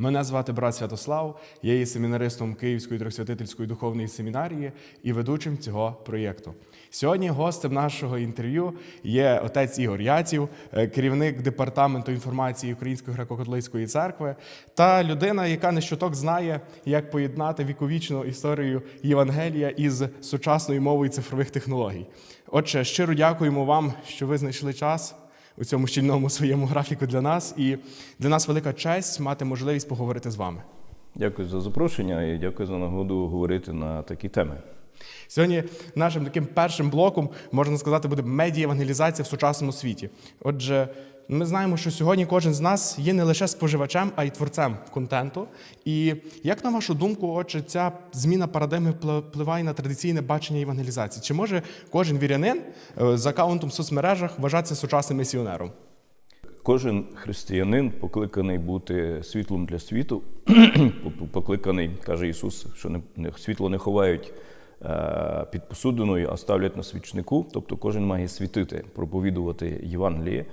Мене звати брат Святослав, я є семінаристом Київської трьохсвятительської духовної семінарії і ведучим цього проєкту. Сьогодні гостем нашого інтерв'ю є отець Ігор Яців, е, керівник департаменту інформації Української греко-католицької церкви, та людина, яка не щоток знає, як поєднати віковічну історію Євангелія із сучасною мовою цифрових технологій. Отже, щиро дякуємо вам, що ви знайшли час у цьому щільному своєму графіку для нас. І для нас велика честь мати можливість поговорити з вами. Дякую за запрошення і дякую за нагоду говорити на такі теми. Сьогодні нашим таким першим блоком, можна сказати, буде медіа-евангелізація в сучасному світі. Отже, ми знаємо, що сьогодні кожен з нас є не лише споживачем, а й творцем контенту. І як на вашу думку, отже, ця зміна парадигми впливає на традиційне бачення евангелізації? Чи може кожен вірянин е, з аккаунтом в соцмережах вважатися сучасним місіонером? Кожен християнин покликаний бути світлом для світу. покликаний, каже Ісус, що не- світло не ховають е, під посудиною, а ставлять на свічнику. Тобто кожен має світити, проповідувати Євангеліє.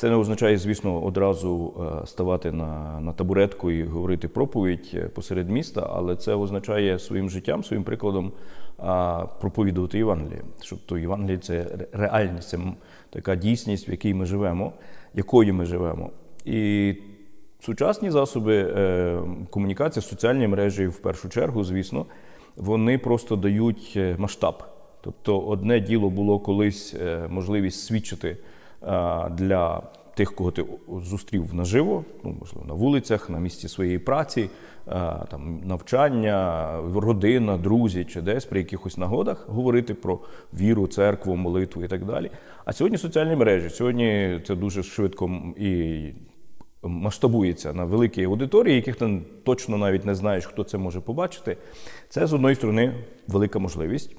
Це не означає, звісно, одразу е, ставати на, на табуретку і говорити проповідь е, посеред міста, але це означає своїм життям, своїм прикладом проповідувати Євангеліє. Тобто Євангеліє це реальність, це така дійсність, в якій ми живемо, якою ми живемо. І сучасні засоби е, комунікації, соціальні мережі, в першу чергу, звісно, вони просто дають масштаб. Тобто, одне діло було колись можливість свідчити для тих, кого ти зустрів наживо, ну можливо, на вулицях, на місці своєї праці, е, там навчання, родина, друзі чи десь при якихось нагодах говорити про віру, церкву, молитву і так далі. А сьогодні соціальні мережі. Сьогодні це дуже швидко і масштабується на великій аудиторії, яких ти точно навіть не знаєш, хто це може побачити. Це з одної сторони велика можливість.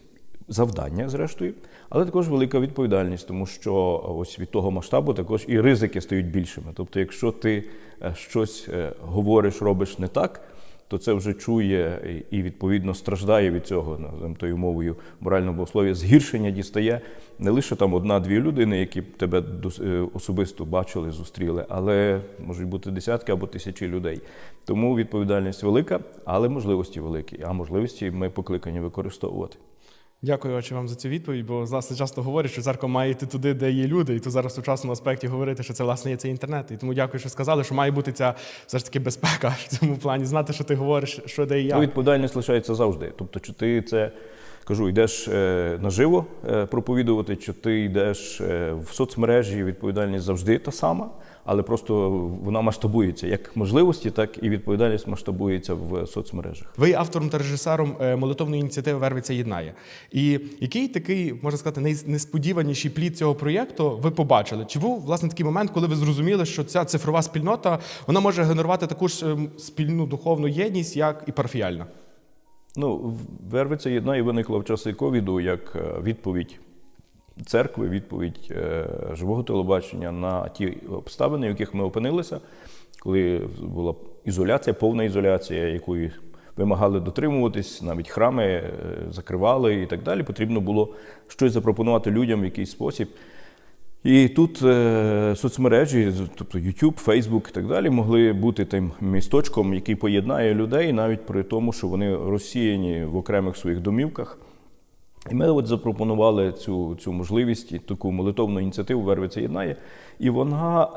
Завдання, зрештою, але також велика відповідальність, тому що ось від того масштабу також і ризики стають більшими. Тобто, якщо ти е, щось е, говориш, робиш не так, то це вже чує і відповідно страждає від цього називаємо тою мовою морального богослов'я. Згіршення дістає не лише там одна-дві людини, які тебе е, особисто бачили, зустріли, але можуть бути десятки або тисячі людей. Тому відповідальність велика, але можливості великі. А можливості ми покликані використовувати. Дякую, отче, вам за цю відповідь, бо власне часто говорять, що церква має йти туди, де є люди, і тут зараз в сучасному аспекті говорити, що це власне є цей інтернет. І тому дякую, що сказали, що має бути ця все ж таки безпека в цьому плані, знати, що ти говориш, що де і Ну, як. відповідальність лишається завжди. Тобто, чи ти це кажу, йдеш е, наживо е, проповідувати, чи ти йдеш е, в соцмережі, відповідальність завжди та сама, але просто вона масштабується як можливості, так і відповідальність масштабується в соцмережах. Ви автором та режисером е, молитовної ініціативи Вервиця єднає. І який такий, можна сказати, найнесподіваніший плід цього проєкту ви побачили? Чи був власне такий момент, коли ви зрозуміли, що ця цифрова спільнота вона може генерувати таку ж ем, спільну духовну єдність, як і парафіяльна? Ну, Вервиця єднає виникла в часи ковіду як е, відповідь церкви, відповідь е, живого телебачення на ті обставини, в яких ми опинилися, коли була ізоляція, повна ізоляція, якої вимагали дотримуватись, навіть храми е, закривали і так далі. Потрібно було щось запропонувати людям в якийсь спосіб. І тут е, соцмережі, тобто YouTube, Facebook і так далі, могли бути тим місточком, який поєднає людей, навіть при тому, що вони розсіяні в окремих своїх домівках. І ми от запропонували цю, цю можливість таку молитовну ініціативу Вервиця єднає. І вона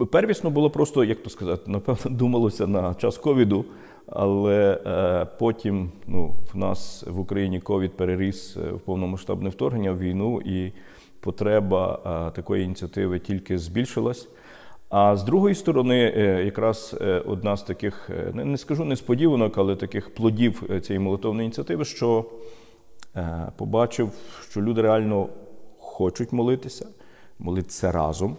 е, первісно було просто, як то сказати, напевно, думалося на час ковіду, але е, потім ну, в нас в Україні ковід переріс е, в повномасштабне вторгнення в війну, і потреба е, такої ініціативи тільки збільшилась. А з другої сторони, е, якраз е, одна з таких, не скажу несподіванок, але таких плодів цієї молитовної ініціативи, що побачив, що люди реально хочуть молитися, молитися разом,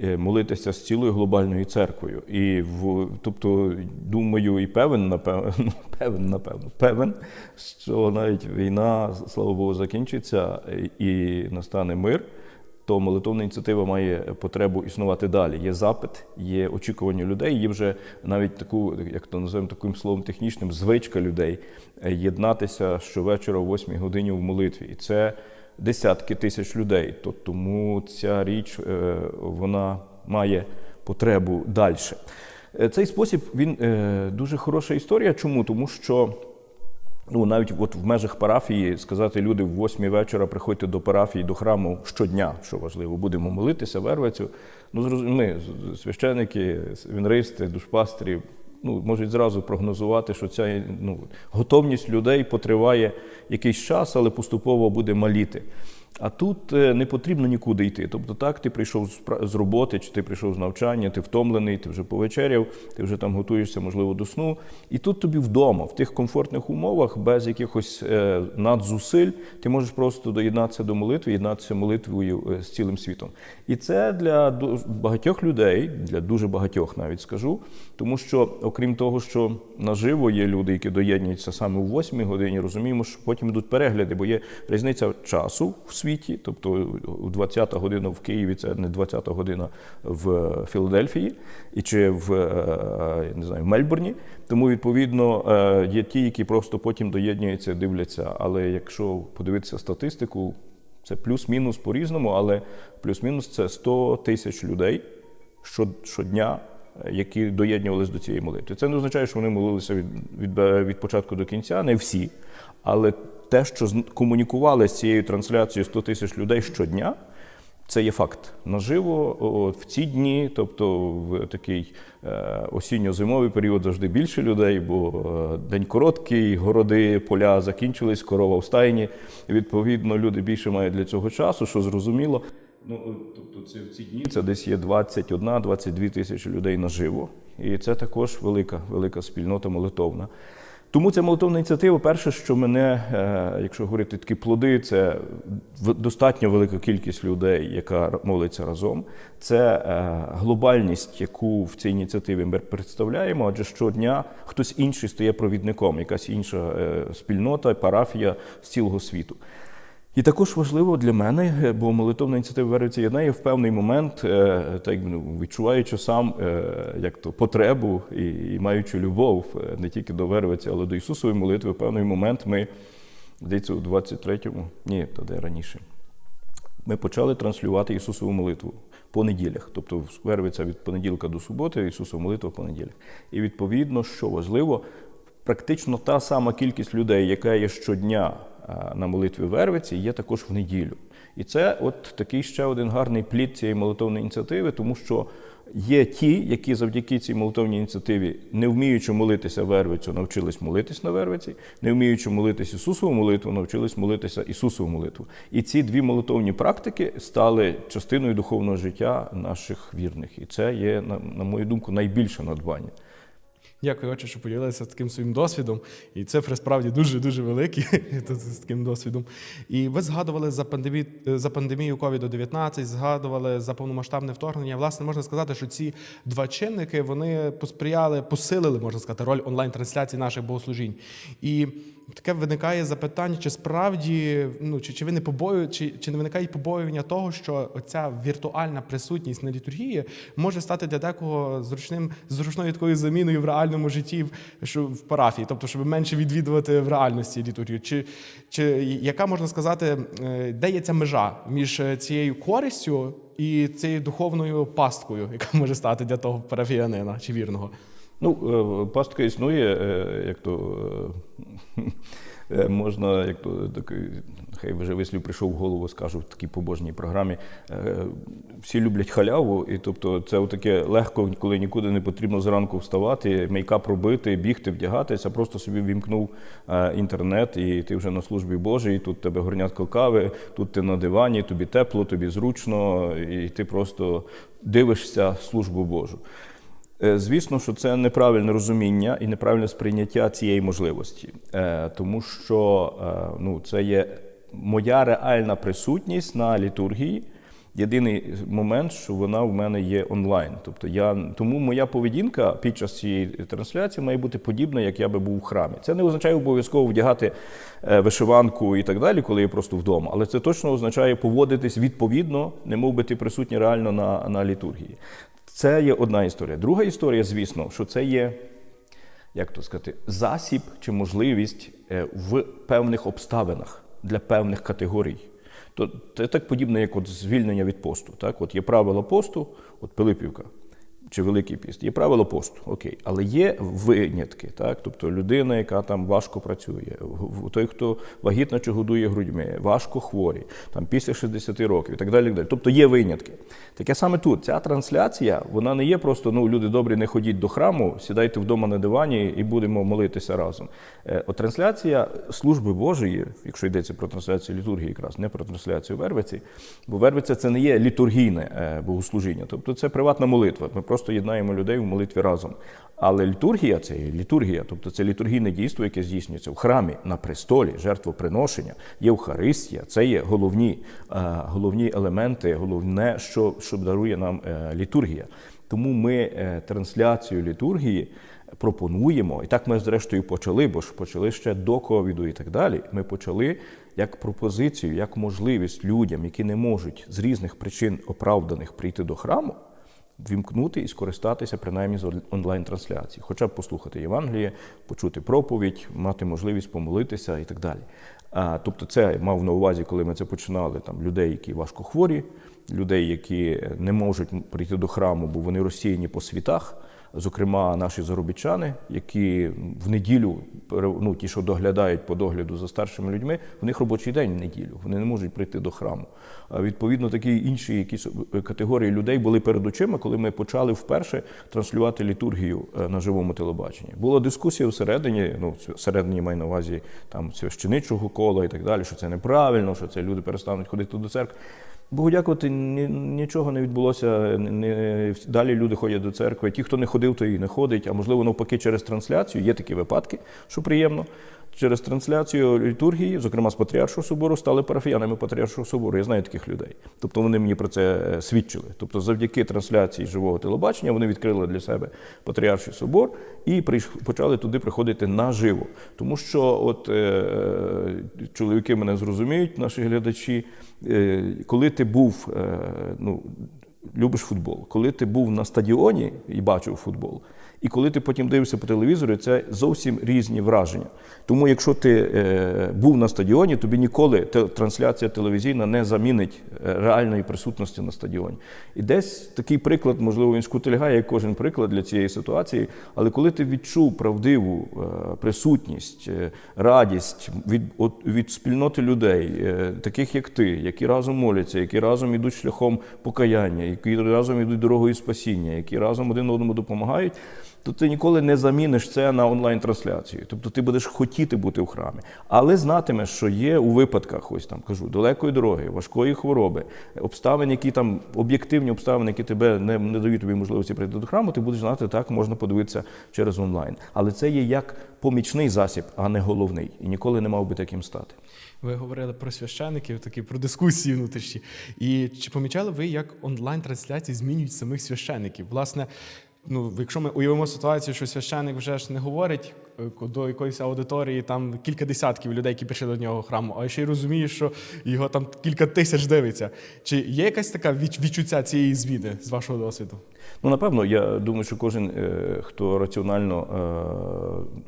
е, молитися з цілою глобальною церквою. І в, тобто, думаю, і певен, напевно, певен, напевно, певен, що навіть війна, слава Богу, закінчиться і настане мир. То молитовна ініціатива має потребу існувати далі. Є запит, є очікування людей, є вже навіть таку, як то називаємо таким словом технічним, звичка людей єднатися щовечора о 8 годині в молитві. І це десятки тисяч людей. То тому ця річ е, вона має потребу далі. Е, Цей спосіб він е, дуже хороша історія. Чому? Тому що ну, навіть от в межах парафії сказати люди в восьмій вечора приходьте до парафії, до храму щодня, що важливо, будемо молитися, вервецю. Ну, зрозум- ми, з- священики, вінристи, душпастері, ну, можуть зразу прогнозувати, що ця ну, готовність людей потриває якийсь час, але поступово буде маліти. А тут е, не потрібно нікуди йти. Тобто, так, ти прийшов з роботи, чи ти прийшов з навчання, ти втомлений, ти вже повечеряв, ти вже там готуєшся, можливо, до сну. І тут тобі вдома, в тих комфортних умовах, без якихось е, надзусиль, ти можеш просто доєднатися до молитви, єднатися молитвою е, з цілим світом. І це для багатьох людей, для дуже багатьох навіть скажу, тому що, окрім того, що наживо є люди, які доєднуються саме у 8 годині, розуміємо, що потім йдуть перегляди, бо є різниця часу в світі, тобто у 20 година в Києві це не 20-та година в Філадельфії і чи в е, не знаю, в Мельбурні. Тому, відповідно, е, є ті, які просто потім доєднуються, дивляться. Але якщо подивитися статистику, це плюс-мінус по-різному, але плюс-мінус це 100 тисяч людей щодня, які доєднувалися до цієї молитви. Це не означає, що вони молилися від, від, е, від початку до кінця, не всі. Але те, що комунікували з цією трансляцією 100 тисяч людей щодня, це є факт. Наживо от, в ці дні, тобто в такий е, осінньо-зимовий період завжди більше людей, бо е, день короткий, городи, поля закінчились, корова в стайні. Відповідно, люди більше мають для цього часу, що зрозуміло. Ну, е, тобто, це в ці дні це десь є 21-22 тисячі людей наживо. І це також велика, велика спільнота молитовна. Тому ця молитовна ініціатива, перше, що мене, е, якщо говорити такі плоди, це достатньо велика кількість людей, яка молиться разом. Це е, глобальність, яку в цій ініціативі ми представляємо, адже щодня хтось інший стає провідником, якась інша спільнота, парафія з цілого світу. І також важливо для мене, е, бо молитовна ініціатива Вервиця єднає в певний момент, е, так ну, відчуваючи сам е, як то потребу і, і маючи любов не тільки до Вервиці, але до Ісусової молитви, в певний момент ми, здається, у 23-му, ні, то де раніше, ми почали транслювати Ісусову молитву по неділях. Тобто Вервиця від понеділка до суботи, Ісусова молитва по неділях. І відповідно, що важливо, практично та сама кількість людей, яка є щодня на молитві Вервиці, є також в неділю. І це от такий ще один гарний плід цієї молитовної ініціативи, тому що є ті, які завдяки цій молитовній ініціативі, не вміючи молитися Вервицю, навчились молитись на Вервиці, не вміючи молитись Ісусову молитву, навчились молитися Ісусову молитву. І ці дві молитовні практики стали частиною духовного життя наших вірних. І це є, на мою думку, найбільше надбання. Дякую, отче, що поділилися таким своїм досвідом. І цифри справді дуже дуже великі з таким досвідом. І ви згадували за пандемію за пандемію COVID-19, згадували за повномасштабне вторгнення. Власне, можна сказати, що ці два чинники вони посприяли, посилили, можна сказати, роль онлайн-трансляції наших богослужінь. І таке виникає запитання, чи справді ну чи, чи ви не побою, чи, чи не виникає побоювання того, що оця віртуальна присутність на літургії може стати для декого зручним зручною такою заміною в реальному житті, що в парафії, тобто, щоб менше відвідувати в реальності літургію. Чи, чи яка можна сказати, е, де є ця межа між е, цією користю і цією духовною пасткою, яка може стати для того парафіянина чи вірного? Ну, е, пастка існує, е, як то е, е, можна, як то такий, хай вже вислів прийшов в голову, скажу в такій побожній програмі. е, Всі люблять халяву, і тобто це таке легко, коли нікуди не потрібно зранку вставати, мейкап робити, бігти, вдягатися, просто собі вімкнув е, інтернет, і ти вже на службі Божій, тут тебе горнятко кави, тут ти на дивані, тобі тепло, тобі зручно, і ти просто дивишся службу Божу. Е, Звісно, що це неправильне розуміння і неправильне сприйняття цієї можливості, Е, тому що е, ну, це є моя реальна присутність на літургії. Єдиний момент, що вона в мене є онлайн. Тобто я тому моя поведінка під час цієї трансляції має бути подібна, як я би був в храмі. Це не означає обов'язково вдягати вишиванку і так далі, коли я просто вдома. Але це точно означає поводитись відповідно, не мов би ти присутній реально на, на літургії. Це є одна історія. Друга історія, звісно, що це є, як то сказати, засіб чи можливість е, в певних обставинах для певних категорій. То це так подібне, як от звільнення від посту. Так? От є правила посту, от Пилипівка. Чи Великий піст. Є правило посту, окей, але є винятки, так? Тобто людина, яка там важко працює, той, хто вагітно чи годує грудьми, важко хворі, там після 60 років і так далі. і так далі. Тобто є винятки. Таке саме тут. Ця трансляція, вона не є просто ну люди добрі, не ходіть до храму, сідайте вдома на дивані і будемо молитися разом. Е, От трансляція служби Божої, якщо йдеться про трансляцію літургії, якраз не про трансляцію Вервиці, бо Вервиця це не є літургійне е, богослужіння, тобто це приватна молитва. Ми просто єднаємо людей в молитві разом. Але літургія це є літургія, тобто це літургійне дійство, яке здійснюється в храмі на престолі, жертвоприношення, Євхаристія, це є головні, е, головні елементи, головне, що, що дарує нам е, літургія. Тому ми е, трансляцію літургії пропонуємо, і так ми зрештою почали, бо ж почали ще до ковіду і так далі. Ми почали як пропозицію, як можливість людям, які не можуть з різних причин оправданих прийти до храму, вімкнути і скористатися принаймні з онлайн-трансляції, хоча б послухати Євангеліє, почути проповідь, мати можливість помолитися і так далі. А, тобто, це мав на увазі, коли ми це починали, там людей, які важко хворі, людей, які не можуть прийти до храму, бо вони розсіяні по світах. Зокрема, наші заробітчани, які в неділю, ну, ті, що доглядають по догляду за старшими людьми, в них робочий день в неділю, вони не можуть прийти до храму. Відповідно, такі інші якісь категорії людей були перед очима, коли ми почали вперше транслювати літургію е, на живому телебаченні. Була дискусія всередині, ну всередині маю на увазі там священичого кола і так далі, що це неправильно, що це люди перестануть ходити до церкви. Богу дякувати, ні, нічого не відбулося. Не- далі люди ходять до церкви. Ті, хто не ходив, то і не ходить. А можливо, навпаки, через трансляцію. Є такі випадки, що приємно. Через трансляцію літургії, зокрема з Патріаршого собору, стали парафіянами Патріаршого собору. Я знаю таких людей. Тобто вони мені про це е, свідчили. Тобто, завдяки трансляції живого телебачення вони відкрили для себе Патріарший собор і почали туди приходити наживо. Тому що, от е, чоловіки мене зрозуміють, наші глядачі, е, коли ти був, ну, любиш футбол, коли ти був на стадіоні і бачив футбол, і коли ти потім дивишся по телевізору, це зовсім різні враження. Тому, якщо ти е, був на стадіоні, тобі ніколи трансляція телевізійна не замінить е, реальної присутності на стадіоні. І десь такий приклад, можливо, він скутильгає як кожен приклад для цієї ситуації. Але коли ти відчув правдиву е, присутність, е, радість від, от, від спільноти людей, е, таких як ти, які разом моляться, які разом ідуть шляхом покаяння, які разом ідуть дорогою спасіння, які разом один одному допомагають. То ти ніколи не заміниш це на онлайн-трансляцію. Тобто ти будеш хотіти бути в храмі, але знатимеш, що є у випадках, ось там кажу, далекої дороги, важкої хвороби, обставин, які там об'єктивні обставини, які тебе не, не дають тобі можливості прийти до храму, ти будеш знати, так можна подивитися через онлайн. Але це є як помічний засіб, а не головний. І ніколи не мав би таким стати. Ви говорили про священиків, такі про дискусії внутрішні. І чи помічали ви, як онлайн-трансляції змінюють самих священиків? Власне, ну, якщо ми уявимо ситуацію, що священик вже ж не говорить е, до якоїсь аудиторії, там кілька десятків людей, які прийшли до нього храму, а ще й розуміє, що його там кілька тисяч дивиться. Чи є якась така відч- відчуття цієї зміни з вашого досвіду? Ну, напевно, я думаю, що кожен, е, хто раціонально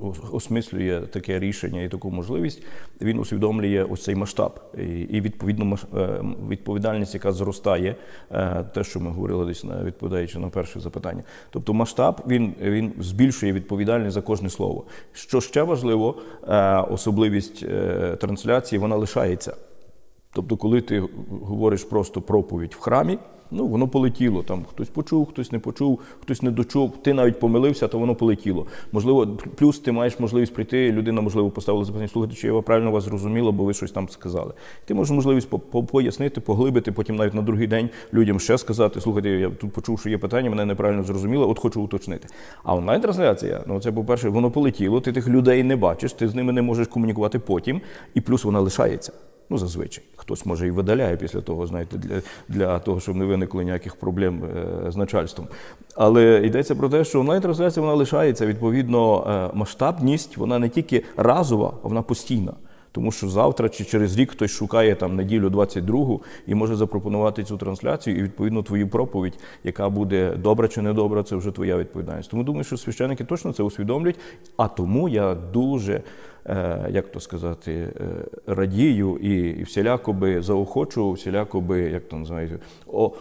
е, осмислює таке рішення і таку можливість, він усвідомлює ось цей масштаб і, відповідно е, відповідальність, яка зростає, те, що ми говорили десь відповідаючи на перше запитання. Тобто масштаб він, він збільшує відповідальність за кожне слово. Що ще важливо, особливість трансляції вона лишається. Тобто, коли ти говориш просто проповідь в храмі, ну воно полетіло. Там хтось почув, хтось не почув, хтось не дочув. Ти навіть помилився, то воно полетіло. Можливо, плюс ти маєш можливість прийти. Людина, можливо, поставила запитання, слухайте, чи я правильно вас зрозуміла, бо ви щось там сказали. Ти можеш можливість по- по- пояснити, поглибити, потім навіть на другий день людям ще сказати: слухайте, я тут почув, що є питання, мене неправильно зрозуміло, от хочу уточнити. А онлайн-трансляція, ну це, по-перше, воно полетіло, ти тих людей не бачиш, ти з ними не можеш комунікувати потім, і плюс вона лишається. Ну, зазвичай. Хтось може і видаляє після того, знаєте, для, для того, щоб не виникло ніяких проблем е, з начальством. Але йдеться про те, що онлайн-трансляція вона лишається. Відповідно, е, масштабність вона не тільки разова, а вона постійна. Тому що завтра чи через рік хтось шукає там неділю 22 і може запропонувати цю трансляцію, і відповідно твою проповідь, яка буде добра чи недобра, це вже твоя відповідальність. Тому думаю, що священники точно це усвідомлюють. А тому я дуже, е, як то сказати, е, радію і, і всіляко би заохочував, всіляко би, як то називають,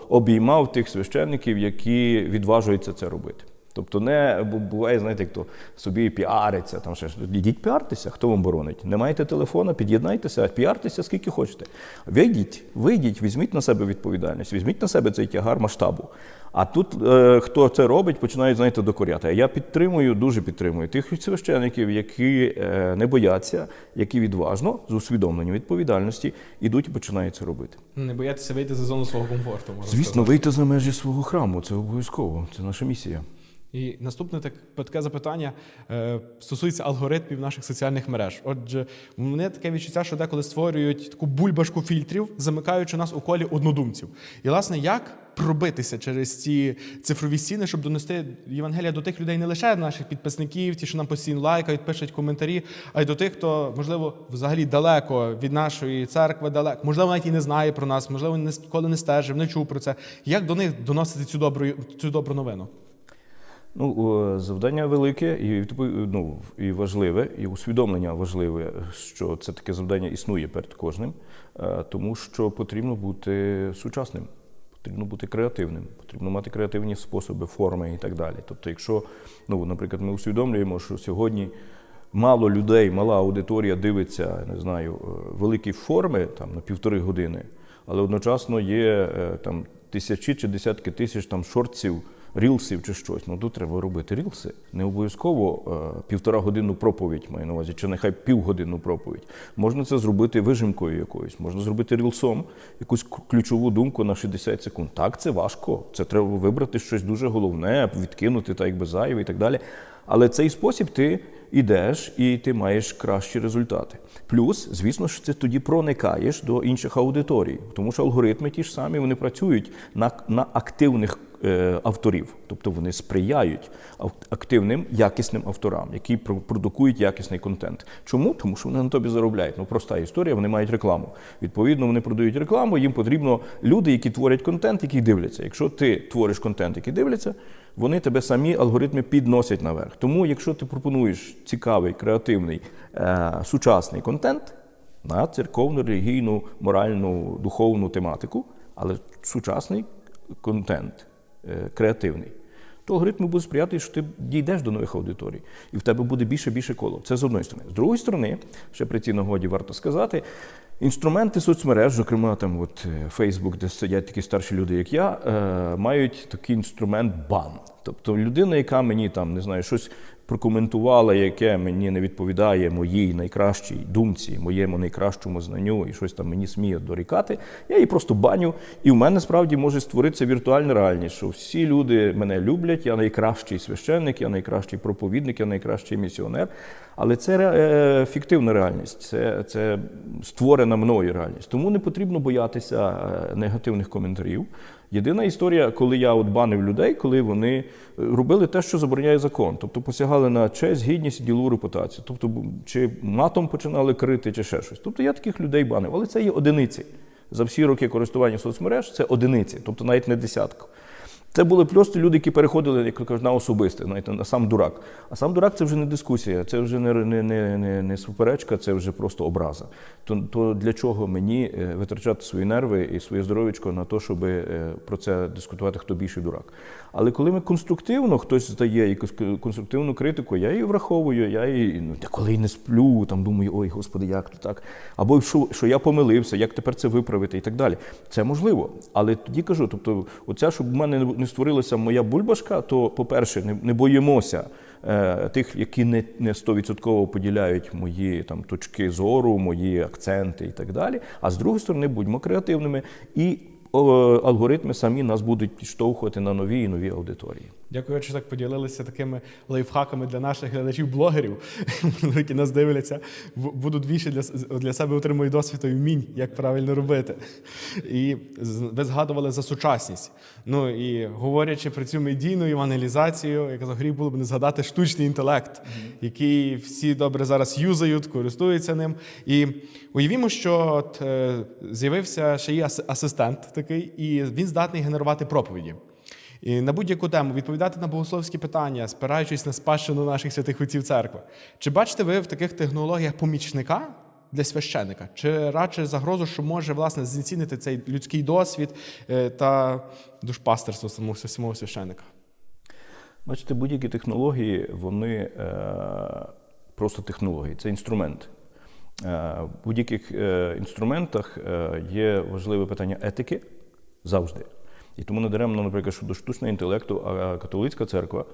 обіймав тих священників, які відважуються це робити. Тобто не буває, знаєте, як то собі піариться, там ще щось. Ідіть піартеся, хто вам боронить. Не маєте телефона, під'єднайтеся, піартеся скільки хочете. Вийдіть, вийдіть, візьміть на себе відповідальність, візьміть на себе цей тягар масштабу. А тут е, хто це робить, починають знаєте, докоряти. Я підтримую, дуже підтримую тих священиків, які е, не бояться, які відважно з усвідомленням відповідальності ідуть і починають це робити. Не боятися вийти за зону свого комфорту. можна Звісно, сказати. вийти за межі свого храму це обов'язково. Це наша місія. І наступне так, таке запитання е, стосується алгоритмів наших соціальних мереж. Отже, мене таке відчуття, що деколи створюють таку бульбашку фільтрів, замикаючи нас у колі однодумців. І, власне, як пробитися через ці цифрові стіни, щоб донести Євангелія до тих людей, не лише наших підписників, ті, що нам постійно лайкають, пишуть коментарі, а й до тих, хто, можливо, взагалі далеко від нашої церкви, далеко, можливо, навіть і не знає про нас, можливо, ніколи не стежив, не чув про це. Як до них доносити цю добру, цю добру новину? Ну, завдання велике і ну, і важливе, і усвідомлення важливе, що це таке завдання існує перед кожним, е, тому що потрібно бути сучасним, потрібно бути креативним, потрібно мати креативні способи, форми і так далі. Тобто, якщо, ну, наприклад, ми усвідомлюємо, що сьогодні мало людей, мала аудиторія дивиться, не знаю, е, великі форми там на півтори години, але одночасно є е, там тисячі чи десятки тисяч там шортів, рілсів чи щось. Ну тут треба робити рілси. Не обов'язково е, півтора годинну проповідь маю на увазі, чи нехай півгодинну проповідь. Можна це зробити вижимкою якоюсь, можна зробити рілсом, якусь ключову думку на 60 секунд. Так, це важко. Це треба вибрати щось дуже головне, відкинути так якби зайве і так далі. Але цей спосіб ти ідеш і ти маєш кращі результати. Плюс, звісно ж, ти тоді проникаєш до інших аудиторій, тому що алгоритми ті ж самі вони працюють на, на активних е, авторів, тобто вони сприяють активним якісним авторам, які про- продукують якісний контент. Чому? Тому що вони на тобі заробляють. Ну проста історія, вони мають рекламу. Відповідно, вони продають рекламу. Їм потрібно люди, які творять контент, які дивляться. Якщо ти твориш контент, який дивляться, вони тебе самі алгоритми підносять наверх. Тому, якщо ти пропонуєш цікавий, креативний, е, сучасний контент на церковну, релігійну, моральну, духовну тематику, але сучасний контент, е, креативний, то алгоритми будуть сприяти, що ти дійдеш до нових аудиторій, і в тебе буде більше більше коло. Це з одної сторони. З другої сторони, ще при цій нагоді варто сказати. Інструменти соцмереж, зокрема там от е, Facebook, де сидять такі старші люди, як я, е, мають такий інструмент бан. Тобто людина, яка мені там не знаю, щось прокоментувала, яке мені не відповідає моїй найкращій думці, моєму найкращому знанню, і щось там мені сміє дорікати, я її просто баню. І в мене справді може створитися віртуальна реальність, що всі люди мене люблять, я найкращий священник, я найкращий проповідник, я найкращий місіонер. Але це е, фіктивна реальність, це, це створена мною реальність. Тому не потрібно боятися е, негативних коментарів. Єдина історія, коли я от банив людей, коли вони е, робили те, що забороняє закон, тобто посягали на честь, гідність і ділову репутацію, тобто чи матом починали крити, чи ще щось. Тобто я таких людей банив, але це є одиниці. За всі роки користування соцмереж це одиниці, тобто навіть не десятка. Це були просто люди, які переходили, як кажуть, на особисте, знаєте, на сам дурак. А сам дурак це вже не дискусія, це вже не, не, не, не, не суперечка, це вже просто образа. То, то для чого мені е, витрачати свої нерви і своє здоров'ячко на те, щоб е, про це дискутувати, хто більший дурак. Але коли ми конструктивно хтось здає якусь конструктивну критику, я її враховую, я її ну, коли й не сплю, там думаю, ой, господи, як то так? Або що, що я помилився, як тепер це виправити і так далі. Це можливо. Але тоді кажу, тобто, оця, щоб в мене не створилася моя бульбашка, то, по-перше, не, не боїмося е, тих, які не, не 100% поділяють мої там, точки зору, мої акценти і так далі. А з другої сторони, будьмо креативними і алгоритми самі нас будуть підштовхувати на нові і нові аудиторії. Дякую, що так поділилися такими лайфхаками для наших глядачів-блогерів, які нас дивляться. Будуть більше для, для себе отримують досвід і вмінь, як правильно робити. І ви згадували за сучасність. Ну і говорячи про цю медійну евангелізацію, я казав, гріх було б не згадати штучний інтелект, який всі добре зараз юзають, користуються ним. І уявімо, що от, е, з'явився ще є ас- асистент такий, і він здатний генерувати проповіді. І на будь-яку тему відповідати на богословські питання, спираючись на спадщину наших святих отців церкви. Чи бачите ви в таких технологіях помічника для священика? Чи радше загрозу, що може власне знецінити цей людський досвід е, та душпастерство самого, самого священика? Бачите, будь-які технології, вони е, просто технології, це інструмент. Е, в будь-яких е, інструментах є важливе питання етики завжди. І тому не даремно, наприклад, що до штучного інтелекту, а католицька церква,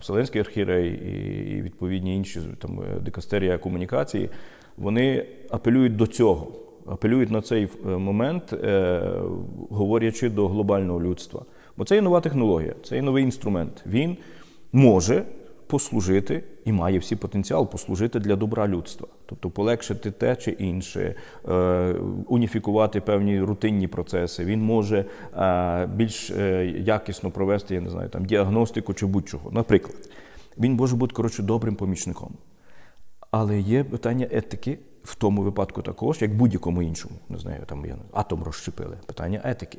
Вселенський архірей і, і відповідні інші там, е, дикастерія комунікації, вони апелюють до цього. Апелюють на цей е, момент, е, говорячи до глобального людства. Бо це є нова технологія, це є новий інструмент. Він може послужити і має всі потенціал послужити для добра людства, тобто полегшити те чи інше, е, уніфікувати певні рутинні процеси. Він може е, більш е, якісно провести, я не знаю, там діагностику чи будь-чого. Наприклад, він може бути коротше добрим помічником. Але є питання етики в тому випадку також, як будь-якому іншому. Не знаю, там атом розщепили. Питання етики.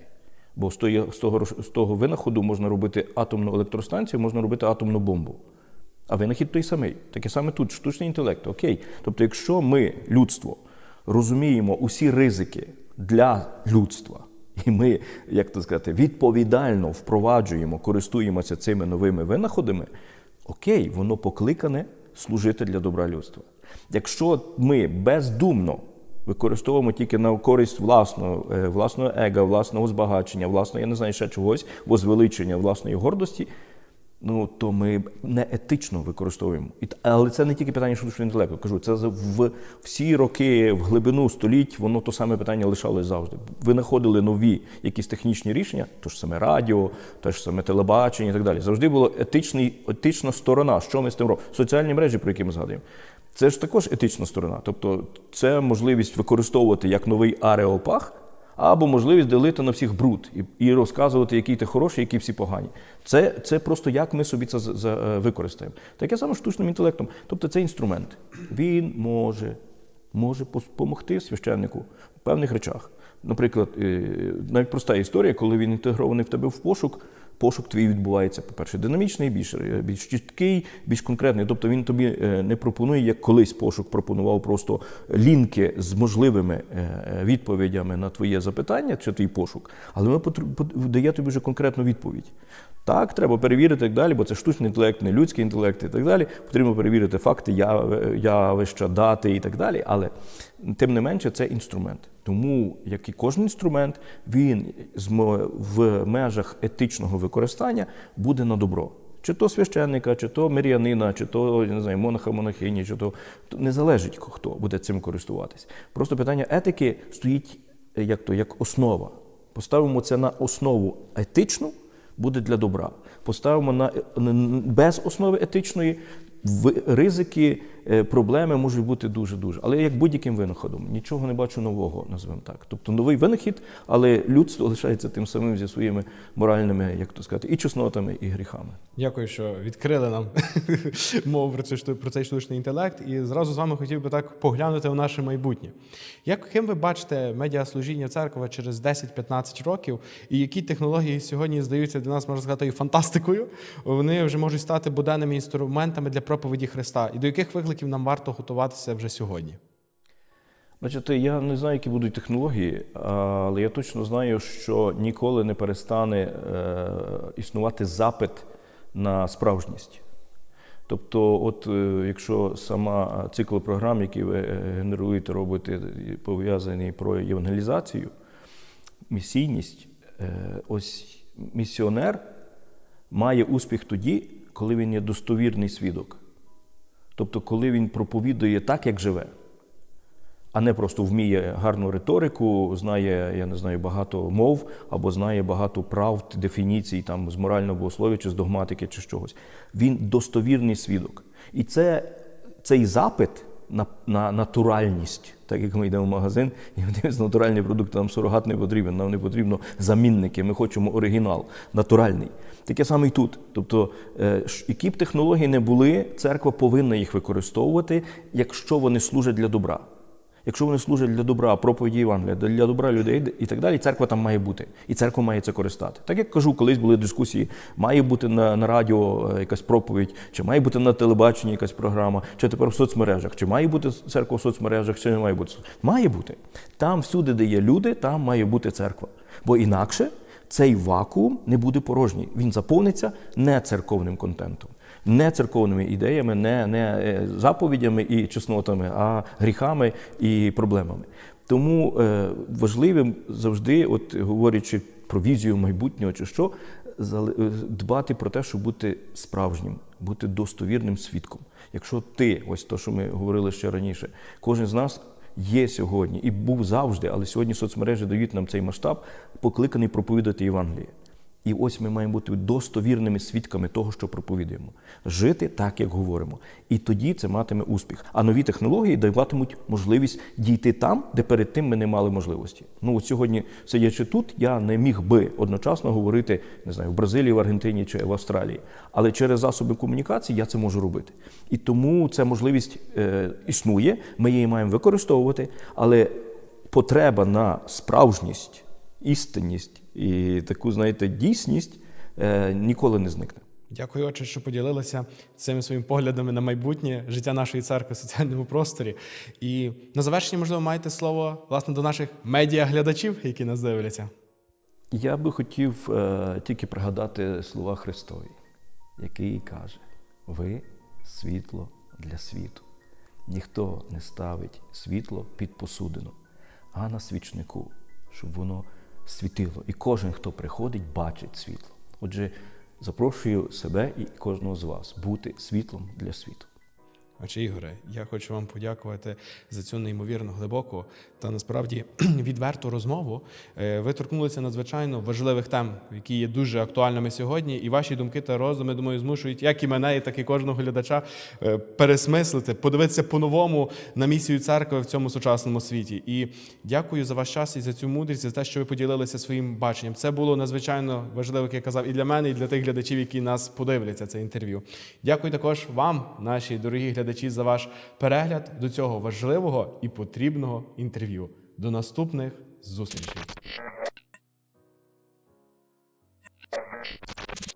Бо з того, з того винаходу можна робити атомну електростанцію, можна робити атомну бомбу. А винахід той самий. Таке саме тут, штучний інтелект. Окей. Тобто, якщо ми, людство, розуміємо усі ризики для людства, і ми, як то сказати, відповідально впроваджуємо, користуємося цими новими винаходами, окей, воно покликане служити для добра людства. Якщо ми бездумно використовуємо тільки на користь власного, е, власного ега, власного збагачення, власного, я не знаю, ще чогось, возвеличення власної гордості, ну то ми не етично використовуємо. Але це не тільки питання штучного інтелекту. Кажу, це в всі роки, в глибину століть, воно то саме питання лишалось завжди. Винаходили нові якісь технічні рішення, то ж саме радіо, то ж саме телебачення і так далі. Завжди була етична сторона, що ми з тим робимо. Соціальні мережі, про які ми згадуємо. Це ж також етична сторона. Тобто, це можливість використовувати як новий ареопаг, або можливість ділити на всіх бруд і, і розказувати, який ти хороший, які всі погані. Це, це просто як ми собі це е, використаємо. Таке саме штучним інтелектом. Тобто це інструмент. Він може, може допомогти священнику в певних речах. Наприклад, е, навіть проста історія, коли він інтегрований в тебе в пошук. Пошук твій відбувається, по-перше, динамічний, більш, е, більш чіткий, більш конкретний. Тобто він тобі е, не пропонує, як колись пошук пропонував просто лінки з можливими е, відповідями на твоє запитання чи твій пошук, але воно дає тобі вже конкретну відповідь. Так, треба перевірити так далі, бо це штучний інтелект, не людський інтелект і так далі. Потрібно перевірити факти, яв- явища, дати і так далі. Але тим не менше, це інструмент. Тому, як і кожен інструмент, він в межах етичного використання буде на добро. Чи то священника, чи то мирянина, чи то не знаю, монаха, монахині, чи то не залежить хто буде цим користуватись. Просто питання етики стоїть е, як то як основа. Поставимо це на основу етичну, буде для добра. Поставимо на без основи етичної ризики, е, проблеми можуть бути дуже дуже. Але як будь-яким винаходом, нічого не бачу нового, назвемо так. Тобто новий винахід, але людство лишається тим самим зі своїми моральними, як то сказати, і чеснотами, і гріхами. Дякую, що відкрили нам мову про, це, про цей штучний інтелект. І зразу з вами хотів би так поглянути в наше майбутнє. Яким ви бачите медіаслужіння церкви через 10-15 років, і які технології сьогодні здаються для нас, можна сказати, фантастикою, вони вже можуть стати буденними інструментами для проповіді Христа? І до яких викликів нам варто готуватися вже сьогодні? Бачите, я не знаю, які будуть технології, але я точно знаю, що ніколи не перестане е, існувати запит на справжність. Тобто, от е, якщо сама цикл програм, які ви е, генеруєте, робите, і пов'язаний про євангелізацію, місійність, ось місіонер має успіх тоді, коли він є достовірний свідок. Тобто, коли він проповідує так, як живе. а не просто вміє гарну риторику, знає, я не знаю, багато мов або знає багато правд, дефініцій там з морального богослов'я чи з догматики, чи з чогось. Він достовірний свідок. І це, цей запит на, на натуральність, так як ми йдемо в магазин і дивимося натуральні продукти, нам сурогат не потрібен, нам не потрібно замінники, ми хочемо оригінал, натуральний. Таке саме і тут. Тобто, е, які б технології не були, церква повинна їх використовувати, якщо вони служать для добра. Якщо вони служать для добра, проповіді Євангелія, для добра людей і так далі, церква там має бути. І церква має це користати. Так як кажу, колись були дискусії, має бути на, на радіо е, якась проповідь, чи має бути на телебаченні якась програма, чи тепер в соцмережах, чи має бути церква в соцмережах, чи не має бути. Має бути. Там всюди, де є люди, там має бути церква. Бо інакше цей вакуум не буде порожній. Він заповниться не церковним контентом не церковними ідеями, не, не е, заповідями і чеснотами, а гріхами і проблемами. Тому е, важливим завжди, от говорячи про візію майбутнього чи що, е, дбати про те, щоб бути справжнім, бути достовірним свідком. Якщо ти, ось то, що ми говорили ще раніше, кожен з нас є сьогодні і був завжди, але сьогодні соцмережі дають нам цей масштаб, покликаний проповідати Євангеліє. І ось ми маємо бути достовірними свідками того, що проповідуємо, жити так, як говоримо. І тоді це матиме успіх. А нові технології даватимуть можливість дійти там, де перед тим ми не мали можливості. Ну от сьогодні, сидячи тут, я не міг би одночасно говорити не знаю, в Бразилії, в Аргентині чи в Австралії. Але через засоби комунікації я це можу робити. І тому ця можливість е, існує. Ми її маємо використовувати, але потреба на справжність, істинність і таку, знаєте, дійсність е, ніколи не зникне. Дякую, отче, що поділилися цими своїми поглядами на майбутнє життя нашої церкви в соціальному просторі. І на завершення, можливо, маєте слово власне до наших медіаглядачів, які нас дивляться. Я би хотів е, тільки пригадати слова Христові, який каже: Ви світло для світу. Ніхто не ставить світло під посудину, а на свічнику, щоб воно світило. І кожен, хто приходить, бачить світло. Отже, запрошую себе і кожного з вас бути світлом для світу. Отче Ігоре, я хочу вам подякувати за цю неймовірно глибоку та насправді відверту розмову. Е, Ви торкнулися надзвичайно важливих тем, які є дуже актуальними сьогодні. І ваші думки та роздуми, думаю, змушують як і мене, так і кожного глядача е, пересмислити, подивитися по-новому на місію церкви в цьому сучасному світі. І дякую за ваш час і за цю мудрість, за те, що ви поділилися своїм баченням. Це було надзвичайно важливо, як я казав, і для мене, і для тих глядачів, які нас подивляться це інтерв'ю. Дякую також вам, наші дорогі глядачі, за ваш перегляд до цього важливого і потрібного інтерв'ю. До наступних зустрічей.